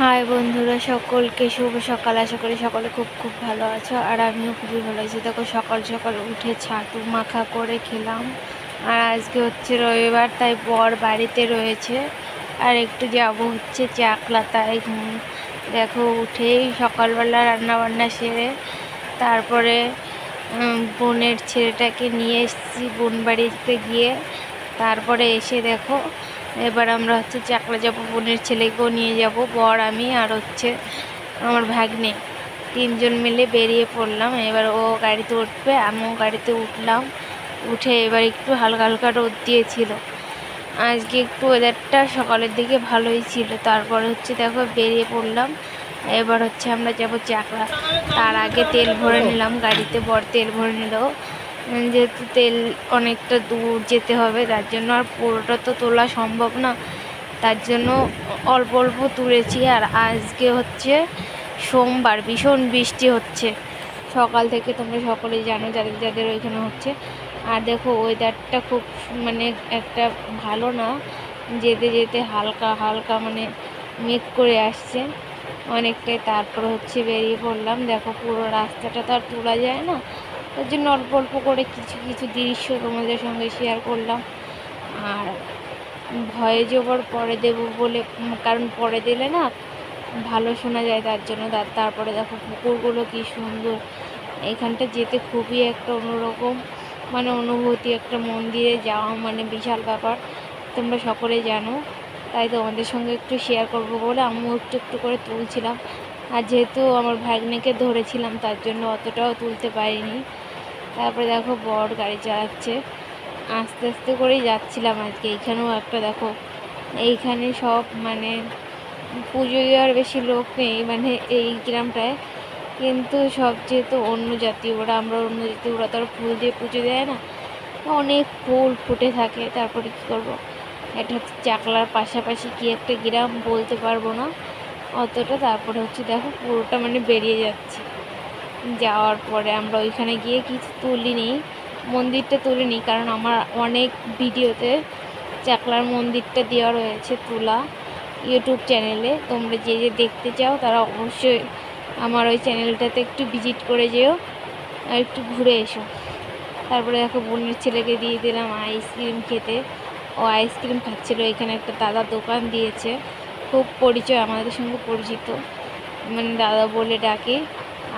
High বন্ধুরা, সকলকে শুভ সকাল। আশা করি সকলে খুব খুব ভালো আছো। আর আমিও খুবই ভালো আছি। দেখো, সকাল সকাল উঠে ছাতু মাখা করে খেলাম। আর আজকে হচ্ছে রবিবার, তাই বর বাড়িতে রয়েছে। আর একটু যাব হচ্ছে চাকলা তাই দেখো, উঠেই সকালবেলা রান্না বান্না সেরে তারপরে বোনের ছেলেটাকে নিয়ে এসেছি বোন বাড়িতে গিয়ে। তারপরে এসে দেখো এবার আমরা হচ্ছে চাকরা যাব, বোনের ছেলেকেও নিয়ে যাব, বর, আমি আর হচ্ছে আমার ভাগ্নে। তিনজন মিলে বেরিয়ে পড়লাম, এবার ও গাড়িতে উঠবে, আমিও গাড়িতে উঠলাম। উঠে এবার একটু হালকা হালকা রোদ দিয়েছিল। আজকে একটু ওয়েদারটা সকালের দিকে ভালোই ছিল, তারপরে হচ্ছে দেখো বেরিয়ে পড়লাম। এবার হচ্ছে আমরা যাব চাকরা তার আগে তেল ভরে নিলাম, গাড়িতে বর তেল ভরে নিল। যেহেতু তেল অনেকটা দূর যেতে হবে, তার জন্য আর পুরোটা তো তোলা সম্ভব না। তার জন্য অল্প অল্প তুলেছি আর আজকে হচ্ছে সোমবার, ভীষণ বৃষ্টি হচ্ছে। সকাল থেকে তোমরা সকলেই জানো, যাদের যাদের ওইখানে হচ্ছে। আর দেখো ওয়েদারটা খুব মানে একটা ভালো না। যেতে যেতে হালকা হালকা মানে মেঘ করে আসছে। অনেকটাই তারপর হচ্ছে বেরিয়ে পড়লাম। দেখো, পুরো রাস্তাটা তো আর তোলা যায় না। তার জন্য অল্প অল্প করে কিছু কিছু দৃশ্য তোমাদের সঙ্গে শেয়ার করলাম। আর ভয়ে যাবার পরে দেবো বলে, কারণ পরে দিলে না ভালো শোনা যায় তার জন্য। তারপরে দেখো পুকুরগুলো কি সুন্দর। এখানটা যেতে খুবই একটা অন্যরকম মানে অনুভূতি, একটা মন্দিরে যাওয়া মানে বিশাল ব্যাপার। তোমরা সকলে জানো, তাই তোমাদের সঙ্গে একটু শেয়ার করব বলে আমিও একটু একটু করে তুলছিলাম। আর যেহেতু আমার ভাগ্নেকে ধরেছিলাম, তার জন্য অতটাও তুলতে পারিনি। তারপরে দেখো বড় গাড়ি চালাচ্ছে। আস্তে আস্তে করেই যাচ্ছিলাম আজকে। এইখানেও একটা দেখো, এইখানে সব মানে পুজো দেওয়ার বেশি লোক নেই মানে এই গ্রামটায়। কিন্তু সব যেহেতু অন্য জাতি, ওরা আমরা অন্য জাতি, ওরা তো ফুল দিয়ে পুজো দেয় না। অনেক ফুল ফুটে থাকে। তারপরে কী করব? এটা হচ্ছে চাকলার পাশাপাশি কি একটা গ্রাম বলতে পারব না। অতটা তারপরে হচ্ছে দেখো পুরোটা মানে বেরিয়ে যাচ্ছে। যাওয়ার পরে আমরা ওইখানে গিয়ে কিছু তুলিনি, মন্দিরটা তুলিনি, কারণ আমার অনেক ভিডিওতে চাকলার মন্দিরটা দেওয়া রয়েছে তোলা ইউটিউব চ্যানেলে। তোমরা যে যে দেখতে চাও তারা অবশ্যই আমার ওই চ্যানেলটাতে একটু ভিজিট করে যেও, আর একটু ঘুরে এসো। তারপরে দেখো বোনের ছেলেকে দিয়ে দিলাম আইসক্রিম খেতে। ও আইসক্রিম খাচ্ছিলো, এখানে একটা দাদা দোকান দিয়েছে। খুব পরিচয়, আমাদের সঙ্গে পরিচিত। মানে দাদা বলে ডাকি।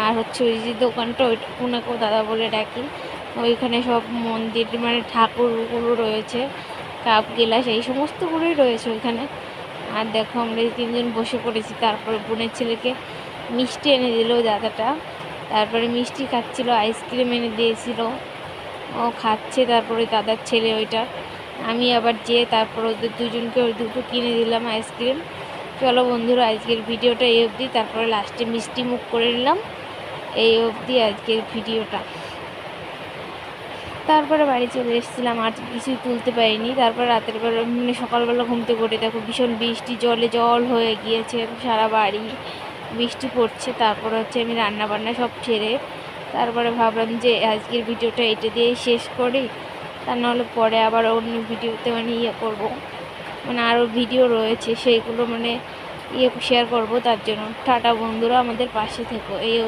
আর হচ্ছে ওই যে দোকানটা, ওইটা ওনাকেও দাদা বলে ডাকি। ওইখানে সব মন্দির মানে ঠাকুরগুলো রয়েছে, কাপ, গেলাস, এই সমস্তগুলোই রয়েছে ওইখানে। আর দেখো আমরা তিনজন বসে পড়েছি, তারপরে বোনের ছেলেকে মিষ্টি এনে দিল দাদাটা। তারপরে মিষ্টি খাচ্ছিল, আইসক্রিম এনে দিয়েছিল। ও খাচ্ছে, তারপরে দাদার ছেলে ওইটা। আমি আবার যেয়ে তারপর ওদের দুজনকে ওই দুটো কিনে দিলাম আইসক্রিম। চলো বন্ধুরা, আজকের ভিডিওটা এই অবধি, তারপরে লাস্টে মিষ্টি মুখ করে নিলাম। এই অবধি আজকের ভিডিওটা। তারপরে বাড়ি চলে এসেছিলাম, আর কিছুই তুলতে পারিনি। তারপর রাতের বেলা মানে সকালবেলা ঘুম থেকে উঠে দেখো ভীষণ বৃষ্টি, জলে জল হয়ে গিয়েছে সারা বাড়ি। বৃষ্টি পড়ছে, তারপর হচ্ছে আমি রান্না বান্না সব ছেড়ে তারপরে ভাবলাম যে আজকের ভিডিওটা এটা দিয়েই শেষ করি। তা নাহলে পরে আবার অন্য ভিডিওতে মানে ইয়ে করব। মানে আরও ভিডিও রয়েছে সেইগুলো মানে ইয়ে শেয়ার করব, তার জন্য। টাটা বন্ধুরা, আমাদের পাশে থেকো। এই